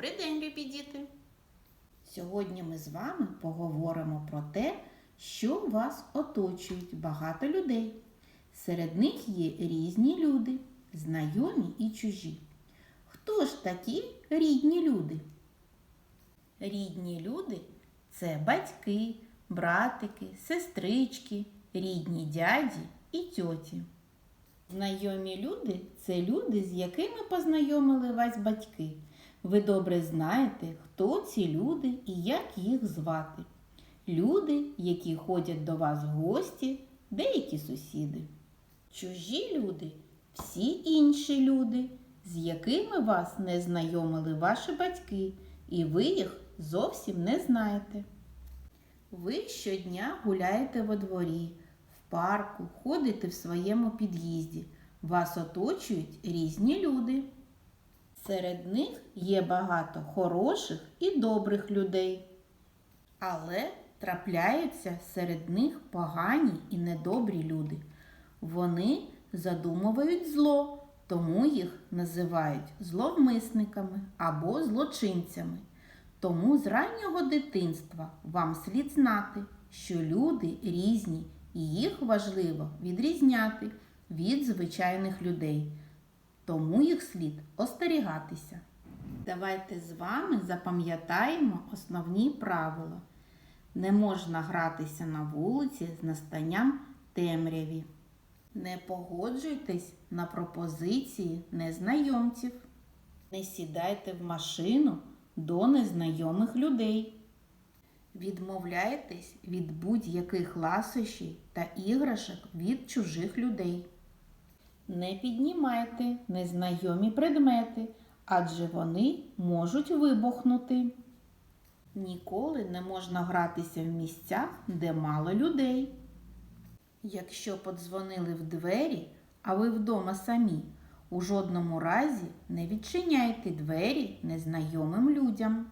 Добрий день, любі діти! Сьогодні ми з вами поговоримо про те, що вас оточують багато людей. Серед них є різні люди, знайомі і чужі. Хто ж такі рідні люди? Рідні люди це батьки, братики, сестрички, рідні дяді і тьоті. Знайомі люди це люди, з якими познайомили вас батьки. Ви добре знаєте, хто ці люди і як їх звати. Люди, які ходять до вас в гості, деякі сусіди. Чужі люди всі інші люди, з якими вас не знайомили ваші батьки, і ви їх зовсім не знаєте. Ви щодня гуляєте во дворі, в парку, ходите в своєму під'їзді. Вас оточують різні люди. Серед них є багато хороших і добрих людей. Але трапляються серед них погані і недобрі люди. Вони задумують зло, тому їх називають зловмисниками або злочинцями. Тому з раннього дитинства вам слід знати, що люди різні і їх важливо відрізняти від звичайних людей. Тому їх слід остерігатися. Давайте з вами запам'ятаємо основні правила. Не можна гратися на вулиці з настанням темряві. Не погоджуйтесь на пропозиції незнайомців. Не сідайте в машину до незнайомих людей. Відмовляйтесь від будь-яких ласощів та іграшок від чужих людей. Не піднімайте незнайомі предмети, адже вони можуть вибухнути. Ніколи не можна гратися в місцях, де мало людей. Якщо подзвонили в двері, а ви вдома самі, у жодному разі не відчиняйте двері незнайомим людям.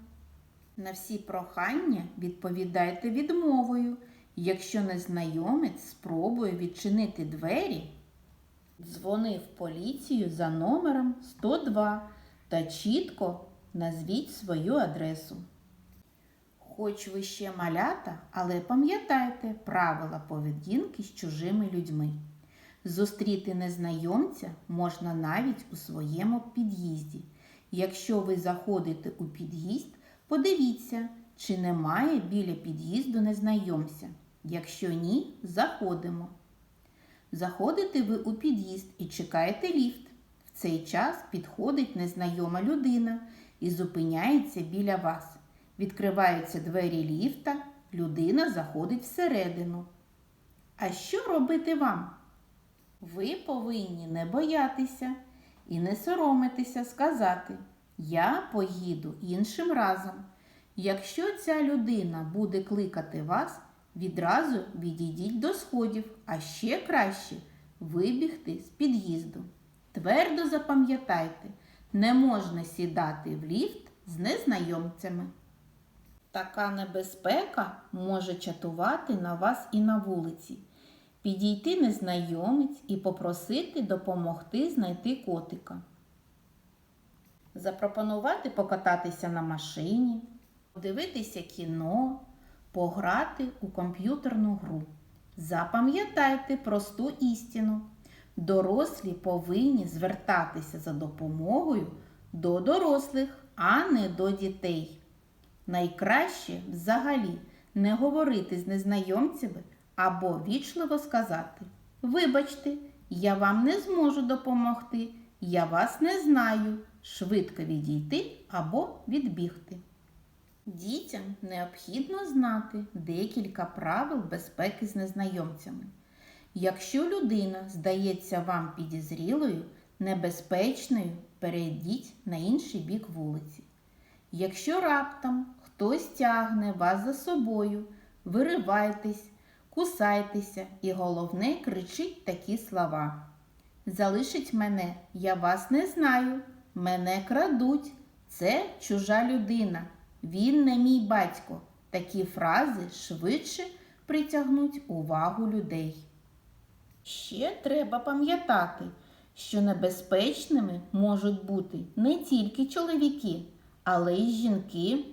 На всі прохання відповідайте відмовою. Якщо незнайомець спробує відчинити двері, дзвони в поліцію за номером 102 та чітко назвіть свою адресу. Хоч ви ще малята, але пам'ятайте правила поведінки з чужими людьми. Зустріти незнайомця можна навіть у своєму під'їзді. Якщо ви заходите у під'їзд, подивіться, чи немає біля під'їзду незнайомця. Якщо ні, заходимо. Заходите ви у під'їзд і чекаєте ліфт. В цей час підходить незнайома людина і зупиняється біля вас. Відкриваються двері ліфта, людина заходить всередину. А що робити вам? Ви повинні не боятися і не соромитися сказати Я поїду іншим разом. Якщо ця людина буде кликати вас, відразу відійдіть до сходів, а ще краще вибігти з під'їзду. Твердо запам'ятайте, не можна сідати в ліфт з незнайомцями. Така небезпека може чатувати на вас і на вулиці. Підійти незнайомець і попросити допомогти знайти котика. Запропонувати покататися на машині, подивитися кіно, пограти у комп'ютерну гру. Запам'ятайте просту істину. Дорослі повинні звертатися за допомогою до дорослих, а не до дітей. Найкраще взагалі не говорити з незнайомцями або вічливо сказати Вибачте, я вам не зможу допомогти, я вас не знаю. Швидко відійти або відбігти. Дітям необхідно знати декілька правил безпеки з незнайомцями. Якщо людина здається вам підозрілою, небезпечною, перейдіть на інший бік вулиці. Якщо раптом хтось тягне вас за собою, виривайтесь, кусайтеся і головне кричіть такі слова. Залишить мене, я вас не знаю, мене крадуть, це чужа людина, він не мій батько. Такі фрази швидше притягнуть увагу людей. Ще треба пам'ятати, що небезпечними можуть бути не тільки чоловіки, але й жінки,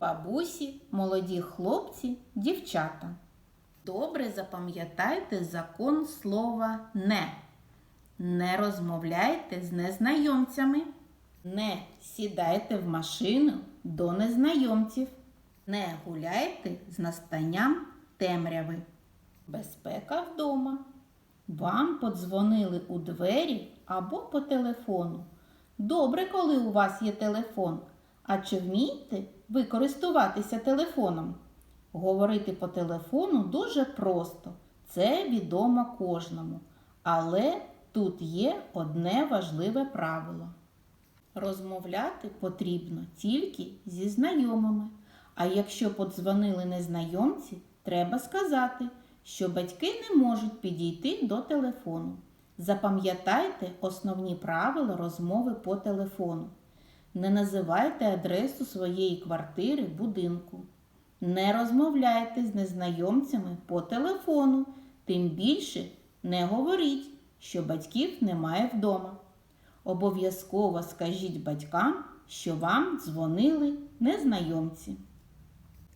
бабусі, молоді хлопці, дівчата. Добре запам'ятайте закон слова не. Не розмовляйте з незнайомцями. Не сідайте в машину до незнайомців. Не гуляйте з настанням темряви. Безпека вдома. Вам подзвонили у двері або по телефону. Добре, коли у вас є телефон. А чи вмієте ви користуватися телефоном? Говорити по телефону дуже просто, це відомо кожному. Але тут є одне важливе правило. Розмовляти потрібно тільки зі знайомими. А якщо подзвонили незнайомці, треба сказати, що батьки не можуть підійти до телефону. Запам'ятайте основні правила розмови по телефону. Не називайте адресу своєї квартири, будинку. Не розмовляйте з незнайомцями по телефону, тим більше не говоріть, що батьків немає вдома. Обов'язково скажіть батькам, що вам дзвонили незнайомці.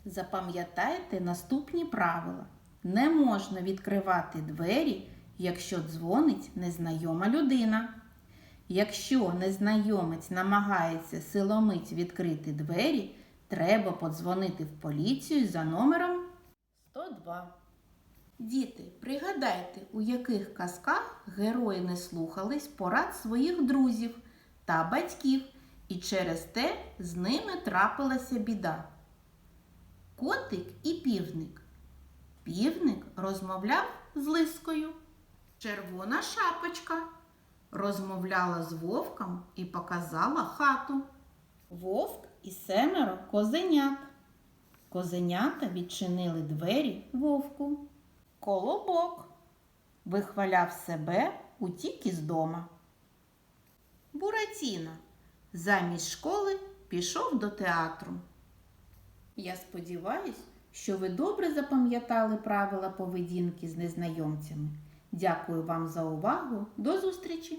Запам'ятайте наступні правила. Не можна відкривати двері, якщо дзвонить незнайома людина. Якщо незнайомець намагається силомиць відкрити двері, треба подзвонити в поліцію за номером 102. Діти, пригадайте, у яких казках герої не слухались порад своїх друзів та батьків, і через те з ними трапилася біда. Котик і півник. Півник розмовляв з лискою. Червона шапочка розмовляла з вовком і показала хату. Вовк і семеро козенят. Козенята відчинили двері вовку. Колобок вихваляв себе утік із дома. Буратіно замість школи пішов до театру. Я сподіваюсь, що ви добре запам'ятали правила поведінки з незнайомцями. Дякую вам за увагу. До зустрічі!